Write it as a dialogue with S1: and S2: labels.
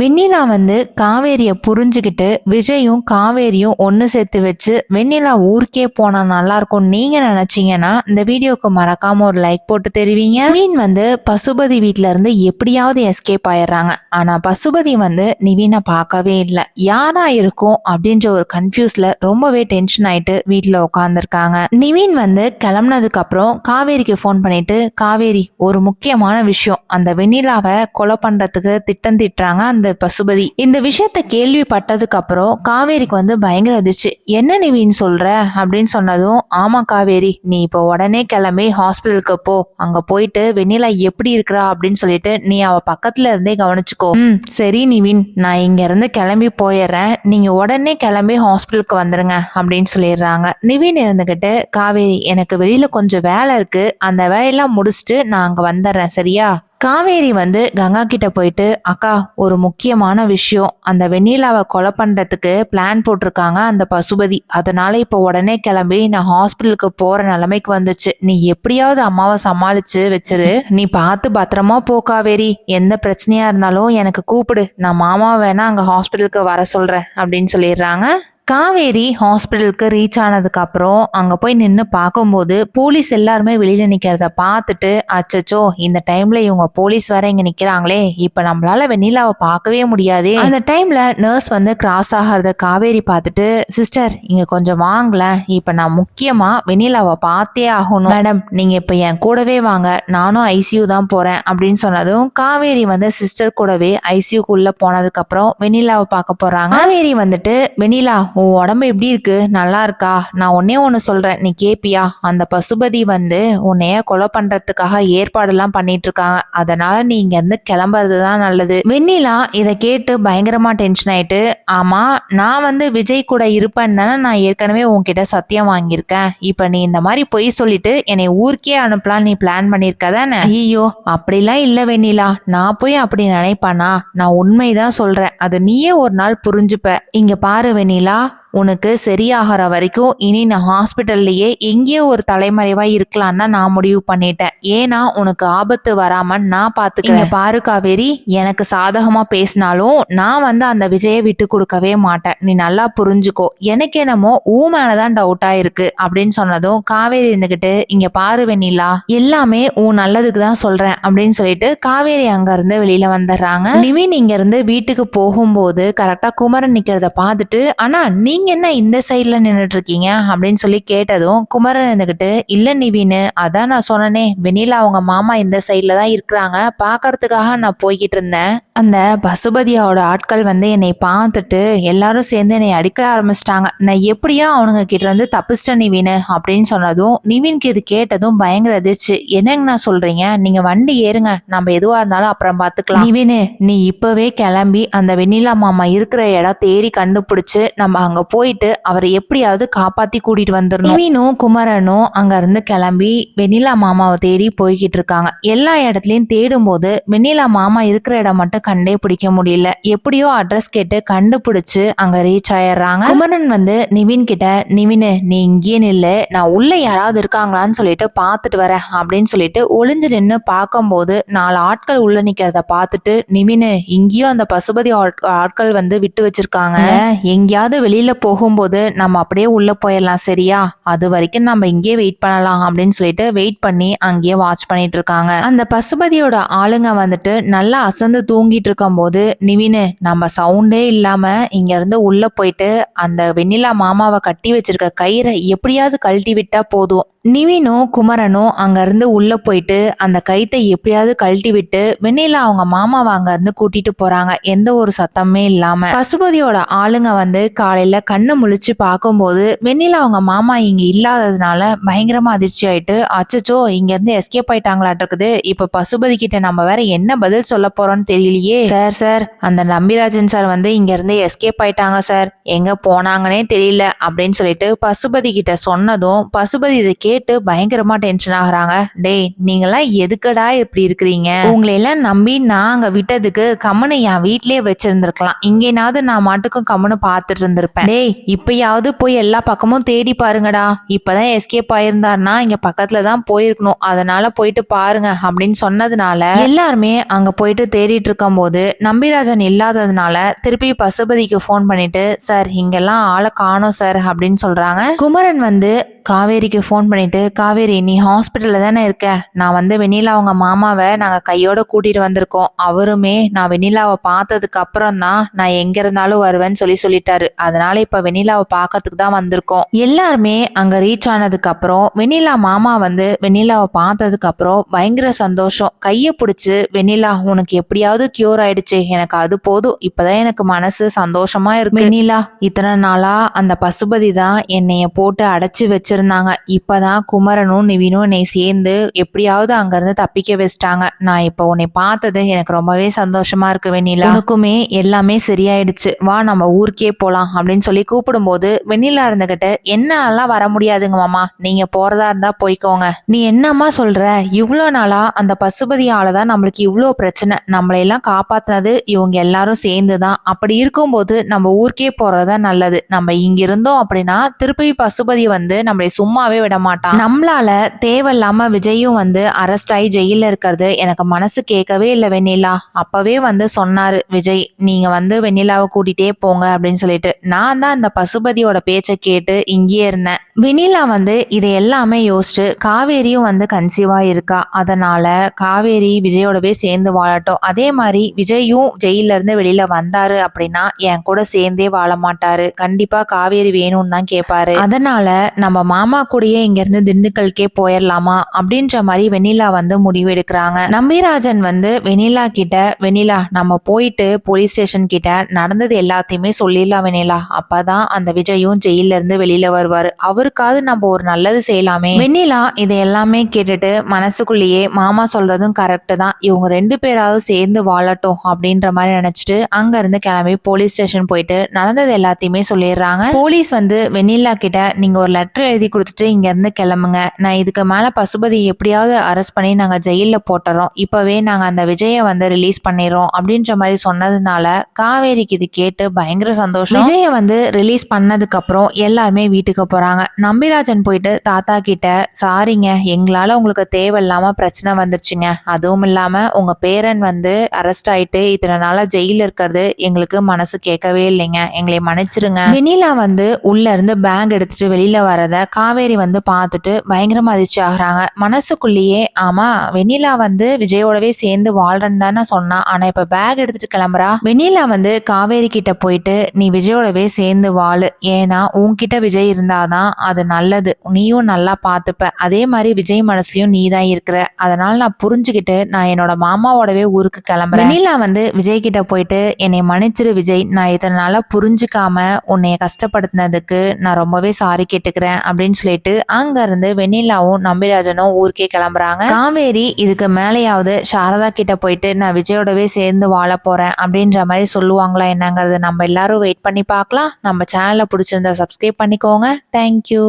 S1: வெண்ணிலா வந்து காவேரியை புரிஞ்சுக்கிட்டு விஜயும் காவேரியும் ஒன்று சேர்த்து வச்சு வெண்ணிலா ஊருக்கே போனால் நல்லாயிருக்கும் நீங்கள் நினச்சிங்கன்னா இந்த வீடியோக்கு மறக்காம ஒரு லைக் போட்டு தெரிவிங்க. நிவீன் வந்து பசுபதி வீட்ல இருந்து எப்படியாவது எஸ்கேப் ஆயிடுறாங்க. ஆனால் பசுபதி வந்து நிவீனை பார்க்கவே இல்லை. யாரா இருக்கும்? அப்படின்ற ஒரு கன்ஃபியூஸில் ரொம்பவே டென்ஷன் ஆயிட்டு வீட்டில் உட்காந்துருக்காங்க நிவீன் வந்து கிளம்புனதுக்கப்புறம் காவேரிக்கு ஃபோன் பண்ணிட்டு காவேரி ஒரு முக்கியமான விஷயம். அந்த வெண்ணிலாவை கொலை பண்ணுறதுக்கு திட்டம் திட்டுறாங்க. அந்த பசுபதி இந்த விஷயத்த கேள்விப்பட்டதுக்கு அப்புறம் காவேரிக்கு வந்து பயங்கர அதிர்ச்சி. என்ன நிவின்னு சொல்ற? அப்படின்னு சொன்னதும் ஆமா காவேரி நீ இப்போ உடனே கிளம்பி ஹாஸ்பிட்டலுக்கு போ. அங்க போயிட்டு வெண்ணிலா எப்படி இருக்கிறா? அப்படின்னு சொல்லிட்டு நீ அவ பக்கத்துல இருந்தே கவனிச்சுக்கோ. ம் சரி நிவின் நான் இங்க இருந்து கிளம்பி போயிடுறேன். நீங்க உடனே கிளம்பி ஹாஸ்பிட்டலுக்கு வந்துருங்க அப்படின்னு சொல்லிடுறாங்க. நிவின் இருந்துகிட்டு காவேரி எனக்கு வெளியில கொஞ்சம் வேலை இருக்கு. அந்த வேலையெல்லாம் முடிச்சுட்டு நான் அங்க வந்துடுறேன் சரியா? காவேரி வந்து கங்கா கிட்ட போயிட்டு அக்கா ஒரு முக்கியமான விஷயம். அந்த வெண்ணிலாவை கொலை பண்ணுறதுக்கு பிளான் போட்டிருக்காங்க அந்த பசுபதி. அதனால இப்போ உடனே கிளம்பி நான் ஹாஸ்பிட்டலுக்கு போகிற நிலைமைக்கு வந்துச்சு. நீ எப்படியாவது அம்மாவை சமாளிச்சு வச்சிரு. நீ பார்த்து பத்திரமா போ காவேரி. எந்த பிரச்சனையா இருந்தாலும் எனக்கு கூப்பிடு. நான் மாமா வேணா அங்கே ஹாஸ்பிட்டலுக்கு வர சொல்கிறேன் அப்படின்னு சொல்லிடுறாங்க. காவேரி ஹாஸ்பிட்டலுக்கு ரீச் ஆனதுக்கப்புறம் அங்கே போய் நின்று பார்க்கும்போது போலீஸ் எல்லாருமே வெளியில் நிற்கிறத பார்த்துட்டு அச்சச்சோ இந்த டைமில் இவங்க போலீஸ் வேற இங்கே நிற்கிறாங்களே இப்போ நம்மளால வெண்ணிலாவை பார்க்கவே முடியாது. அந்த டைமில் நர்ஸ் வந்து கிராஸ் ஆகிறத காவேரி பார்த்துட்டு சிஸ்டர் இங்கே கொஞ்சம் வாங்கலேன் இப்போ நான் முக்கியமாக வெண்ணிலாவை பார்த்தே ஆகணும். மேடம் நீங்கள் இப்போ என் கூடவே வாங்க. நானும் ஐசியூ தான் போகிறேன் அப்படின்னு சொன்னதும் காவேரி வந்து சிஸ்டர் கூடவே ஐசியூக்குள்ளே போனதுக்கப்புறம் வெண்ணிலாவை பார்க்க போகிறாங்க காவேரி வந்துட்டு வெண்ணிலா உன் உடம்பு எப்படி இருக்கு? நல்லா இருக்கா? நான் ஒன்னே ஒன்று சொல்கிறேன் நீ கேப்பியா? அந்த பசுபதி வந்து உன்னைய கொலை பண்ணுறதுக்காக ஏற்பாடெல்லாம் பண்ணிட்டு இருக்காங்க அதனால நீ இங்கேருந்து கிளம்புறது தான் நல்லது. வெண்ணிலா இதை கேட்டு பயங்கரமாக டென்ஷன் ஆயிட்டு ஆமாம் நான் வந்து விஜய் கூட இருப்பேன்னு தானே நான் ஏற்கனவே உன்கிட்ட சத்தியம் வாங்கியிருக்கேன். இப்போ நீ இந்த மாதிரி பொய் சொல்லிட்டு என்னை ஊருக்கே அனுப்பலாம் நீ பிளான் பண்ணியிருக்க தானே? ஐயோ அப்படிலாம் இல்லை வெண்ணிலா. நான் போய் அப்படி நினைப்பானா? நான் உண்மைதான் சொல்கிறேன் அது நீயே ஒரு நாள் புரிஞ்சுப்ப. இங்கே பாரு வெண்ணிலா. உனக்கு சரியாகிற வரைக்கும் இனி நான் ஹாஸ்பிட்டல்லையே எங்கேயோ ஒரு தலைமறைவாக இருக்கலாம்னு நான் முடிவு பண்ணிட்டேன். ஏன்னா உனக்கு ஆபத்து வராமல் நான் பார்த்துக்கிறேன் பாரு காவேரி எனக்கு சாதகமாக பேசினாலும் நான் வந்து அந்த விஜயை விட்டு கொடுக்கவே மாட்டேன். நீ நல்லா புரிஞ்சுக்கோ. எனக்கு என்னமோ ஊ மேலதான் டவுட்டாக இருக்கு அப்படின்னு சொன்னதும் காவேரி இருந்துக்கிட்டு இங்கே பாரு வெண்ணிலா எல்லாமே உன் நல்லதுக்கு தான் சொல்கிறேன் அப்படின்னு சொல்லிட்டு காவேரி அங்கேருந்து வெளியில் வந்துடுறாங்க. நிவின் இங்கேருந்து வீட்டுக்கு போகும்போது கரெக்டாக குமரன் நிற்கிறத பார்த்துட்டு ஆனால் நீ நீங்க என்ன இந்த சைட்ல நின்னுட்டு இருக்கீங்க அப்படின்னு சொல்லி கேட்டதும் குமரன் இருந்துகிட்டு இல்ல நிவின்னு அதான் நான் சொன்னனே வெண்ணிலா அவங்க மாமா இந்த சைட்ல தான் இருக்கிறாங்க. பார்க்கறதுக்காக நான் போய்கிட்டு இருந்தேன். அந்த பசுபதியோட ஆட்கள் வந்து என்னை பார்த்துட்டு எல்லாரும் சேர்ந்து என்னை அடிக்க ஆரம்பிச்சிட்டாங்க. நான் எப்படியா அவனுங்க கிட்ட இருந்து தப்பிச்சிட்டேன் நிவின்? அப்படின்னு சொன்னதும் நிவின்க்கு இது கேட்டதும் பயங்கர அதிர்ச்சி. என்னங்கண்ணா சொல்றீங்க? நீங்க வண்டி ஏறுங்க. நம்ம எதுவா இருந்தாலும் அப்புறம் பாத்துக்கலாம். நிவின் நீ இப்பவே கிளம்பி அந்த வெண்ணிலா மாமா இருக்கிற இடம் தேடி கண்டுபிடிச்சு நம்ம அங்க போயிட்டு அவரை எப்படியாவது காப்பாத்தி கூட்டிட்டு வந்துடணும். நிவினும் குமரனும் அங்க இருந்து கிளம்பி வெண்ணிலா மாமாவை தேடி போய்கிட்டு இருக்காங்க. எல்லா இடத்துலயும் தேடும் போது வெண்ணிலா மாமா இருக்கிற இடம் மட்டும் கண்டே பிடிக்க முடியல. எப்படியோ அட்ரஸ் கேட்டு கண்டுபிடிச்சு அங்க ரீச் ஆயிடுறாங்க. குமரன் வந்து நிவின் கிட்ட நிவின் நீ இங்கேயே நில்லு. நான் உள்ள யாராவது இருக்காங்களான்னு சொல்லிட்டு பார்த்துட்டு வரேன் அப்படின்னு சொல்லிட்டு ஒளிஞ்சு நின்று பார்க்கும்போது நாலு ஆட்கள் உள்ள நிக்கிறத பார்த்துட்டு நிவின் இங்கேயும் அந்த பசுபதி ஆட்- ஆட்கள் வந்து விட்டு வச்சிருக்காங்க. எங்கேயாவது வெளியில போகும்போது நம்ம அப்படியே உள்ள போயிடலாம் சரியா? அது வரைக்கும் நம்ம இங்கேயே வெயிட் பண்ணலாம் அப்படின்னு சொல்லிட்டு வெயிட் பண்ணி அங்கேயே வாட்ச் பண்ணிட்டு இருக்காங்க. அந்த பசுபதியோட ஆளுங்க வந்துட்டு நல்லா அசந்து தூங்கிட்டு இருக்கும் போது நிவினு நம்ம சவுண்டே இல்லாம இங்க இருந்து உள்ள போயிட்டு அந்த வெண்ணிலா மாமாவை கட்டி வச்சிருக்க கயிறை எப்படியாவது கழட்டி விட்டா போதும். நிவினோ குமரனும் அங்கேருந்து உள்ளே உள்ள போயிட்டு அந்த கைத்தை எப்படியாவது கழட்டி விட்டு வெண்ணில அவங்க மாமாவை அங்கேருந்து கூட்டிட்டு போறாங்க. எந்த ஒரு சத்தமே இல்லாம. பசுபதியோட ஆளுங்க வந்து காலையில கண்ணு முழிச்சு பார்க்கும்போது வெண்ணில அவங்க மாமா இங்க இல்லாததுனால பயங்கரமா அதிர்ச்சி ஆயிட்டு அச்சச்சோ இங்க இருந்து எஸ்கேப் ஆயிட்டாங்களாட்டு இருக்குது. இப்ப பசுபதி கிட்ட நம்ம வேற என்ன பதில் சொல்ல போறோம்னு தெரியலையே. சார் சார் அந்த நம்பிராஜன் சார் வந்து இங்க இருந்து எஸ்கேப் ஆயிட்டாங்க சார். எங்க போனாங்கன்னே தெரியல அப்படின்னு சொல்லிட்டு பசுபதி கிட்ட சொன்னதும் பசுபதி இதை கேட்டு பயங்கரமா டென்ஷன் ஆகுறாங்க. டேய் நீங்களாம் எதுக்குடா இப்படி இருக்கிறீங்க? உங்களை எல்லாம் நம்பி நான் அங்க விட்டதுக்கு கம்மனை என் வீட்லயே வச்சிருந்திருக்கலாம். இங்கேனாவது நான் மாட்டுக்கும் கம்மனு பார்த்துட்டு இருந்திருப்பேன். டேய் இப்பயாவது போய் எல்லா பக்கமும் தேடி பாருங்கடா. இப்பதான் எஸ்கேப் ஆயிருந்தாருன்னா இங்க பக்கத்துல தான் போயிருக்கணும். அதனால போயிட்டு பாருங்க அப்படின்னு சொன்னதுனால எல்லாருமே அங்க போயிட்டு தேடிட்டு இருக்கும்போது நம்பிராஜன் இல்லாததுனால திருப்பி பசுபதிக்கு ஃபோன் பண்ணிட்டு சார் இங்கெல்லாம் ஆளை காணோம் சார் அப்படின்னு சொல்றாங்க. குமரன் வந்து காவேரிக்கு ஃபோன் பண்ணிட்டு காவேரி நீ ஹாஸ்பிட்டல்ல தானே இருக்க? நான் வந்து வெண்ணிலா அவங்க மாமாவை நாங்கள் கையோட கூட்டிட்டு வந்திருக்கோம். அவருமே நான் வெண்ணிலாவை பார்த்ததுக்கு அப்புறம் தான் நான் எங்க இருந்தாலும் வருவேன்னு சொல்லி சொல்லிட்டாரு. அதனால இப்ப வெண்ணிலாவை பார்க்கறதுக்கு தான் வந்திருக்கோம். எல்லாருமே அங்க ரீச் ஆனதுக்கு அப்புறம் வெண்ணிலா மாமா வந்து வெண்ணிலாவை பார்த்ததுக்கு அப்புறம் பயங்கர சந்தோஷம். கையை பிடிச்சு வெண்ணிலா உனக்கு எப்படியாவது கியூர் ஆயிடுச்சு. எனக்கு அது போதும். இப்பதான் எனக்கு மனசு சந்தோஷமா இருக்கு. வெண்ணிலா இத்தனை நாளா அந்த பசுபதி தான் என்னைய போட்டு அடைச்சு வச்சிருந்தாங்க. இப்பதான் குமரனும் நிவினும் என்னை சேர்ந்து எப்படியாவது அங்கிருந்து தப்பிக்க வச்சிட்டாங்க. நான் இப்போ உன்னை பார்த்தது எனக்கு ரொம்பவே சந்தோஷமா இருக்கு வெண்ணிலா. உனக்குமே எல்லாமே சரியாயிடுச்சு. வா நம்ம ஊருக்கே போலாம் அப்படின்னு சொல்லி கூப்பிடும்போது வெண்ணிலா இருந்துகிட்ட என்னாலாம் வர முடியாதுங்க மாமா. நீங்க போறதா இருந்தா போய்க்கோங்க. நீ என்னம்மா சொல்ற? இவ்வளோ நாளா அந்த பசுபதியால தான் நம்மளுக்கு இவ்வளோ பிரச்சனை. நம்மளை எல்லாம் காப்பாத்தினது இவங்க எல்லாரும் சேர்ந்து தான். அப்படி இருக்கும்போது நம்ம ஊருக்கே போறதா நல்லது. நம்ம இங்க இருந்தோம் அப்படின்னா திருப்பி பசுபதி வந்து நம்மளை சும்மாவே விட மாட்டோம் மாட்டான் நம்மளால தேவையில்லாம விஜயும் வந்து அரெஸ்ட் ஆகி ஜெயில இருக்கிறது எனக்கு மனசு கேட்கவே இல்லை வெண்ணிலா. அப்பவே வந்து சொன்னாரு விஜய் நீங்க வந்து வெண்ணிலாவை கூட்டிட்டே போங்க அப்படின்னு சொல்லிட்டு. நான் தான் அந்த பசுபதியோட பேச்சை கேட்டு இங்கேயே இருந்தேன். வெண்ணிலா வந்து இதை எல்லாமே யோசிச்சு காவேரியும் வந்து கன்சீவா இருக்கா. அதனால காவேரி விஜயோடவே சேர்ந்து வாழட்டும். அதே மாதிரி விஜயும் ஜெயில இருந்து வெளியில வந்தாரு அப்படின்னா என் கூட சேர்ந்தே வாழ மாட்டாரு. கண்டிப்பா காவேரி வேணும்னு தான் கேட்பாரு. அதனால நம்ம மாமா கூடயே இங்க இருந்து திண்டுக்கல்கே போயிடலாமா அப்படின்ற மாதிரி வெண்ணிலா வந்து முடிவு எடுக்கிறாங்க. நம்பிராஜன் வந்து வெண்ணிலா கிட்ட வெண்ணிலா நம்ம போயிட்டு போலீஸ் ஸ்டேஷன் கிட்ட நடந்தது எல்லாத்தையுமே சொல்லிடலாம் வெண்ணிலா. அப்பதான் அந்த விஜயும் ஜெயில இருந்து வெளியில வருவாரு. அவருக்காவது நம்ம ஒரு நல்லது செய்யலாமே. வெண்ணிலா இதை எல்லாமே கேட்டுட்டு மனசுக்குள்ளேயே மாமா சொல்றதும் கரெக்ட் தான். இவங்க ரெண்டு பேராவது சேர்ந்து வாழட்டும் அப்படின்ற மாதிரி நினைச்சிட்டு அங்க இருந்து கிளம்பி போலீஸ் ஸ்டேஷன் போயிட்டு நடந்தது எல்லாத்தையுமே சொல்லிடுறாங்க. போலீஸ் வந்து வெண்ணிலா கிட்ட நீங்க ஒரு லெட்டர் எழுதி கொடுத்துட்டு இங்க இருந்து கிளம்புங்க. நான் இதுக்கு மேலே பசுபதி எப்படியாவது அரெஸ்ட் பண்ணி நாங்கள் ஜெயிலில் போட்டுறோம். இப்போவே நாங்கள் அந்த விஜயை வந்து ரிலீஸ் பண்ணிடுறோம் அப்படின்ற மாதிரி சொன்னதுனால காவேரிக்கு இது கேட்டு பயங்கர சந்தோஷம். விஜயை வந்து ரிலீஸ் பண்ணதுக்கப்புறம் எல்லாருமே வீட்டுக்கு போகிறாங்க நம்பிராஜன் போயிட்டு தாத்தா கிட்ட சாரிங்க எங்களால் உங்களுக்கு தேவையில்லாமல் பிரச்சனை வந்துருச்சுங்க. அதுவும் இல்லாமல் உங்கள் பேரன் வந்து அரெஸ்ட் ஆயிட்டு இத்தனை நாளாக ஜெயிலில் இருக்கிறது எங்களுக்கு மனசு கேட்கவே இல்லைங்க. எங்களை மன்னிச்சிருங்க. வெண்ணிலா வந்து உள்ளேருந்து பேங்க் பேக் எடுத்துட்டு வெளியில் வரத காவேரி வந்து பார்த்து பார்த்துட்டு பயங்கரமாக அதிர்ச்சி ஆகுறாங்க. மனசுக்குள்ளேயே ஆமாம் வெண்ணிலா வந்து விஜயோடவே சேர்ந்து வாழ்றேன்னு தானே சொன்னான் ஆனால் இப்போ பேக் எடுத்துட்டு கிளம்புறா. வெண்ணிலா வந்து காவேரி கிட்ட போயிட்டு நீ விஜயோடவே சேர்ந்து வாழு. ஏன்னா உன்கிட்ட விஜய் இருந்தாதான் அது நல்லது. நீயும் நல்லா பார்த்துப்ப. அதே மாதிரி விஜய் மனசுலயும் நீ தான் இருக்கிற. அதனால நான் புரிஞ்சுக்கிட்டு நான் என்னோட மாமாவோடவே ஊருக்கு கிளம்புறேன். வெண்ணிலா வந்து விஜய் கிட்ட போயிட்டு என்னை மன்னிச்சிரு விஜய். நான் இத்தனை நாளா புரிஞ்சுக்காம உன்னைய கஷ்டப்படுத்தினதுக்கு நான் ரொம்பவே சாரி கேட்டுக்கிறேன். அப்படின்னு சொல்லிட்டு அங்க இருந்து வெண்ணிலாவும் நம்பிராஜனும் ஊருக்கே கிளம்புறாங்க. காவேரி இதுக்கு மேலேயாவது சாரதா கிட்ட போயிட்டு நான் விஜயோடவே சேர்ந்து வாழ போறேன் அப்படின்ற மாதிரி சொல்லுவாங்களா என்னங்கிறது நம்ம எல்லாரும் வெயிட் பண்ணி பார்க்கலாம். நம்ம சேனலை பிடிச்சிருந்தா சப்ஸ்கிரைப் பண்ணிக்கோங்க. தேங்க்யூ